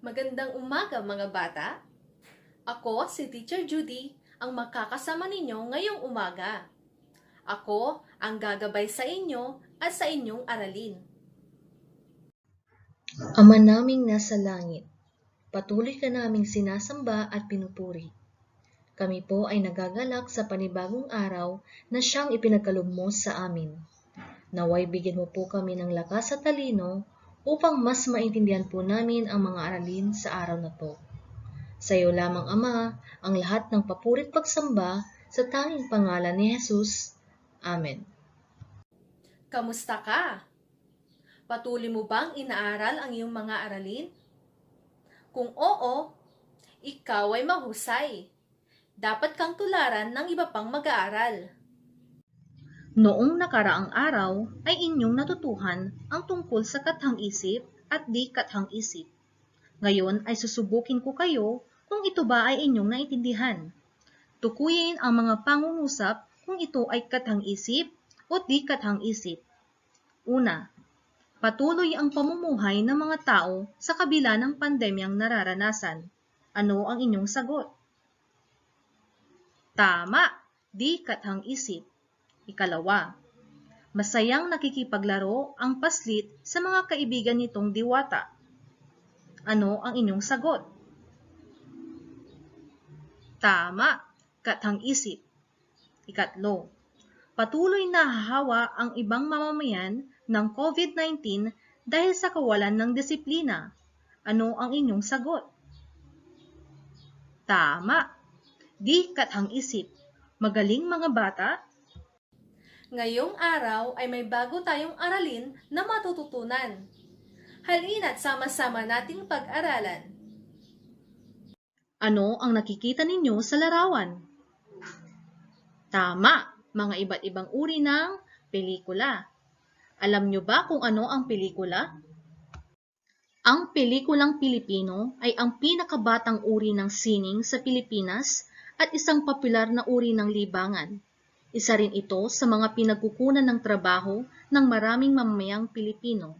Magandang umaga mga bata. Ako si Teacher Judy, ang makakasama ninyo ngayong umaga. Ako ang gagabay sa inyo at sa inyong aralin. Ama naming nasa langit, patuloy ka naming sinasamba at pinupuri. Kami po ay nagagalak sa panibagong araw na siyang ipinagkaloob mo sa amin. Naway bigyan mo po kami ng lakas at talino upang mas maintindihan po namin ang mga aralin sa araw na to. Sa iyo lamang, Ama, ang lahat ng papurit pagsamba sa tanging pangalan ni Jesus. Amen. Kamusta ka? Patuloy mo bang inaaral ang iyong mga aralin? Kung oo, ikaw ay mahusay. Dapat kang tularan ng iba pang mag-aaral. Noong nakaraang araw ay inyong natutuhan ang tungkol sa kathang-isip at di kathang-isip. Ngayon ay susubukin ko kayo kung ito ba ay inyong naintindihan. Tukuyin ang mga pangungusap kung ito ay kathang-isip o di kathang-isip. Una, patuloy ang pamumuhay ng mga tao sa kabila ng pandemyang nararanasan. Ano ang inyong sagot? Tama, di kathang-isip. Ikalawa, masayang nakikipaglaro ang paslit sa mga kaibigan nitong diwata. Ano ang inyong sagot? Tama, kathang isip. Ikatlo, patuloy na hahawa ang ibang mamamayan ng COVID-19 dahil sa kawalan ng disiplina. Ano ang inyong sagot? Tama, di kathang isip. Magaling mga bata, Ngayong araw ay may bago tayong aralin na matututunan. Halina't sama-sama nating pag-aralan. Ano ang nakikita ninyo sa larawan? Tama, mga iba't ibang uri ng pelikula. Alam nyo ba kung ano ang pelikula? Ang pelikulang Pilipino ay ang pinakabatang uri ng sining sa Pilipinas at isang popular na uri ng libangan. Isa rin ito sa mga pinagkukunan ng trabaho ng maraming mamamayang Pilipino.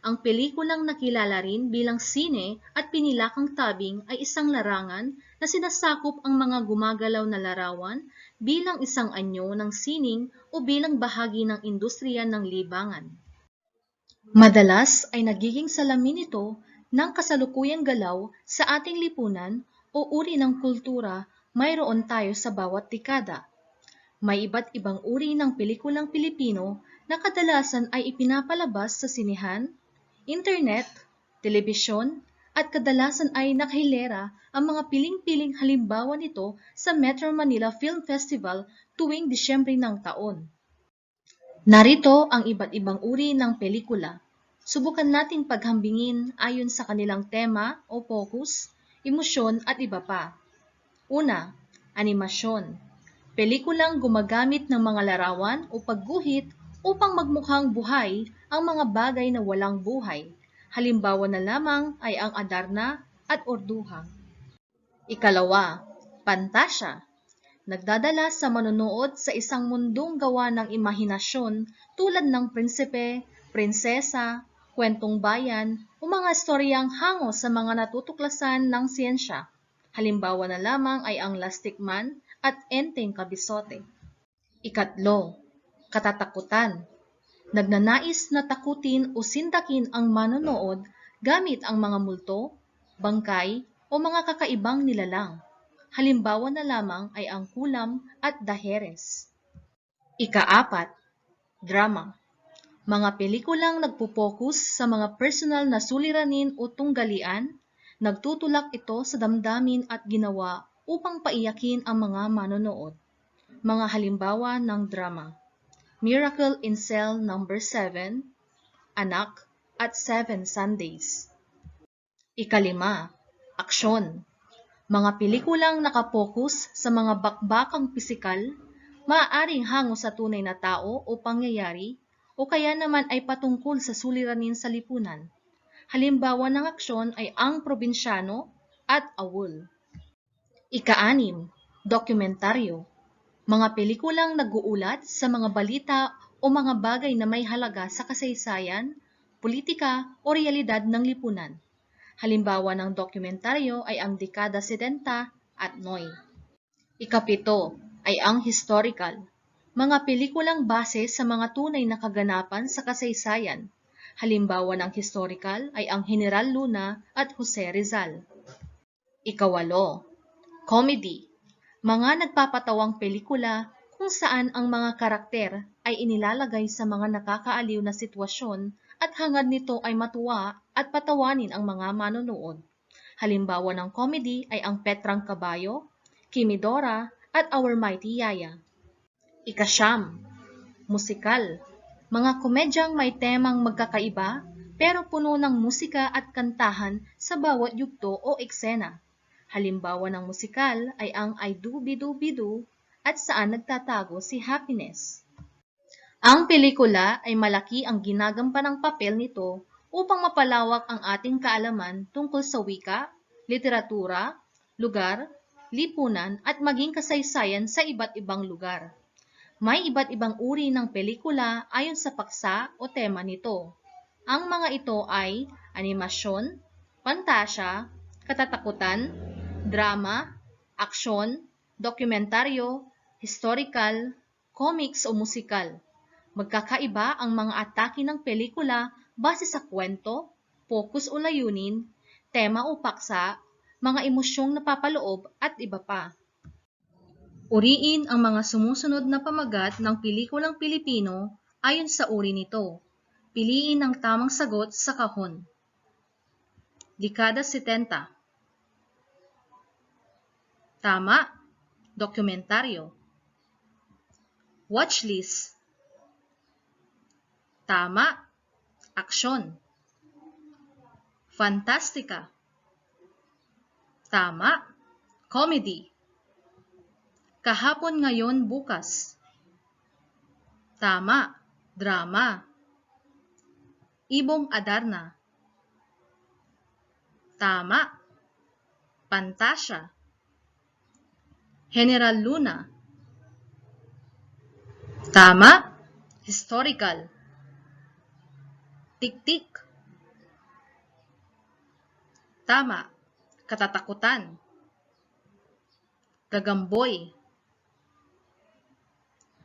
Ang pelikulang nakilala rin bilang sine at pinilakang tabing ay isang larangan na sinasakop ang mga gumagalaw na larawan bilang isang anyo ng sining o bilang bahagi ng industriya ng libangan. Madalas ay nagiging salamin ito ng kasalukuyang galaw sa ating lipunan o uri ng kultura mayroon tayo sa bawat dekada. May iba't ibang uri ng pelikulang Pilipino na kadalasan ay ipinapalabas sa sinehan, internet, telebisyon, at kadalasan ay nakahilera ang mga piling-piling halimbawa nito sa Metro Manila Film Festival tuwing Disyembre ng taon. Narito ang iba't ibang uri ng pelikula. Subukan nating paghambingin ayon sa kanilang tema o focus, emosyon at iba pa. Una, animasyon. Pelikulang gumagamit ng mga larawan o pagguhit upang magmukhang buhay ang mga bagay na walang buhay. Halimbawa na lamang ay ang Adarna at Orduha. Ikalawa, pantasya. Nagdadala sa manonood sa isang mundong gawa ng imahinasyon tulad ng prinsipe, prinsesa, kwentong bayan o mga storyang hango sa mga natutuklasan ng siyensya. Halimbawa na lamang ay ang Lastic Man at Enteng Kabisote. Ikatlo, katatakutan. Nagnanais na takutin o sindakin ang manonood gamit ang mga multo, bangkay o mga kakaibang nilalang. Halimbawa na lamang ay ang kulam at daheres. Ikaapat, drama. Mga pelikulang nagpupokus sa mga personal na suliranin o tunggalian, nagtutulak ito sa damdamin at ginawa upang paiyakin ang mga manonood. Mga halimbawa ng drama. Miracle in Cell Number 7, Anak, at Seven Sundays. Ikalima, aksyon. Mga pelikulang nakapokus sa mga bakbakang pisikal, maaaring hango sa tunay na tao o pangyayari, o kaya naman ay patungkol sa suliranin sa lipunan. Halimbawa ng aksyon ay ang probinsyano at awol. Ika-anim, dokumentaryo. Mga pelikulang nag-uulat sa mga balita o mga bagay na may halaga sa kasaysayan, politika o realidad ng lipunan. Halimbawa ng dokumentaryo ay ang dekada 70 at Noy. Ikapito ay ang historical. Mga pelikulang base sa mga tunay na kaganapan sa kasaysayan. Halimbawa ng historical ay ang General Luna at Jose Rizal. Ikawalo, comedy. Mga nagpapatawang pelikula kung saan ang mga karakter ay inilalagay sa mga nakakaaliw na sitwasyon at hangad nito ay matuwa at patawanin ang mga manonood. Halimbawa ng comedy ay ang Petrang Kabayo, Kimidora, at Our Mighty Yaya. Ikasyam, musikal. Mga komedyang may temang magkakaiba pero puno ng musika at kantahan sa bawat yugto o eksena. Halimbawa ng musikal ay ang I Do Bidu Bidu at saan nagtatago si Happiness. Ang pelikula ay malaki ang ginagampanang papel nito upang mapalawak ang ating kaalaman tungkol sa wika, literatura, lugar, lipunan at maging kasaysayan sa iba't ibang lugar. May iba't ibang uri ng pelikula ayon sa paksa o tema nito. Ang mga ito ay animasyon, pantasya, katatakutan, drama, aksyon, dokumentaryo, historical, comics o musikal. Magkakaiba ang mga atake ng pelikula base sa kwento, focus o layunin, tema o paksa, mga emosyong napapaloob at iba pa. Uriin ang mga sumusunod na pamagat ng pelikulang Pilipino ayon sa uri nito. Piliin ang tamang sagot sa kahon. Dekada 70 Tama. Dokumentaryo. Watchlist. Tama. Aksyon. Fantastica. Tama. Comedy. Kahapon ngayon bukas. Tama. Drama. Ibong Adarna. Tama. Pantasya. General Luna. Tama. Historical. Tik-tik. Tama. Katatakutan. Gagamboy.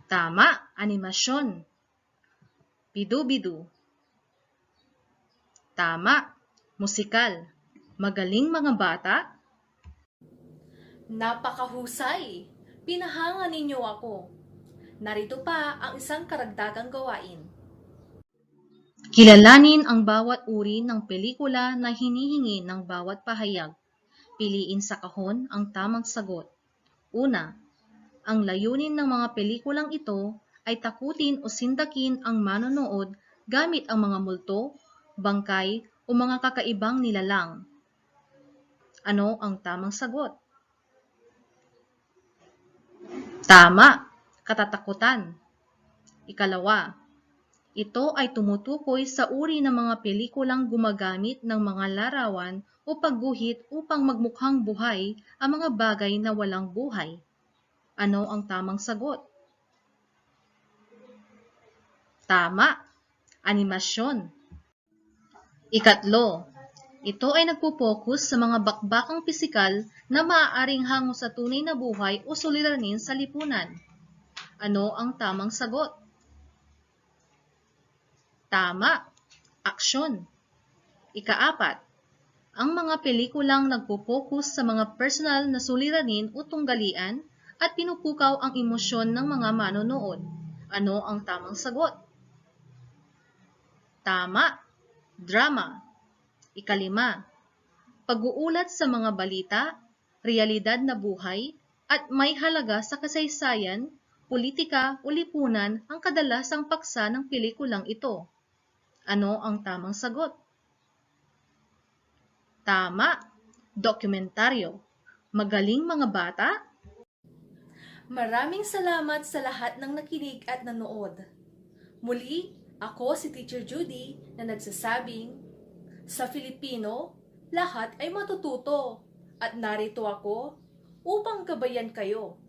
Tama. Animasyon. Bidu-bidu. Tama. Musikal. Magaling mga bata. Napakahusay! Pinahanga ninyo ako. Narito pa ang isang karagdagang gawain. Kilalanin ang bawat uri ng pelikula na hinihingi ng bawat pahayag. Piliin sa kahon ang tamang sagot. Una, ang layunin ng mga pelikulang ito ay takutin o sindakin ang manonood gamit ang mga multo, bangkay o mga kakaibang nilalang. Ano ang tamang sagot? Tama, katatakutan. Ikalawa, ito ay tumutukoy sa uri ng mga pelikulang gumagamit ng mga larawan o pagguhit upang magmukhang buhay ang mga bagay na walang buhay. Ano ang tamang sagot? Tama, animasyon. Ikatlo, ito ay nagpo-focus sa mga bakbakang pisikal na maaaring hango sa tunay na buhay o suliranin sa lipunan. Ano ang tamang sagot? Tama, aksyon. Ikaapat, ang mga pelikulang nagpo-focus sa mga personal na suliranin o tunggalian at pinupukaw ang emosyon ng mga manonood. Ano ang tamang sagot? Tama, drama. Ikalima, pag-uulat sa mga balita, realidad na buhay, at may halaga sa kasaysayan, politika o lipunan ang kadalasang paksa ng pelikulang ito. Ano ang tamang sagot? Tama, dokumentaryo. Magaling mga bata? Maraming salamat sa lahat ng nakinig at nanood. Muli, ako si Teacher Judy na nagsasabing, sa Filipino, lahat ay matututo. At narito ako upang gabayan kayo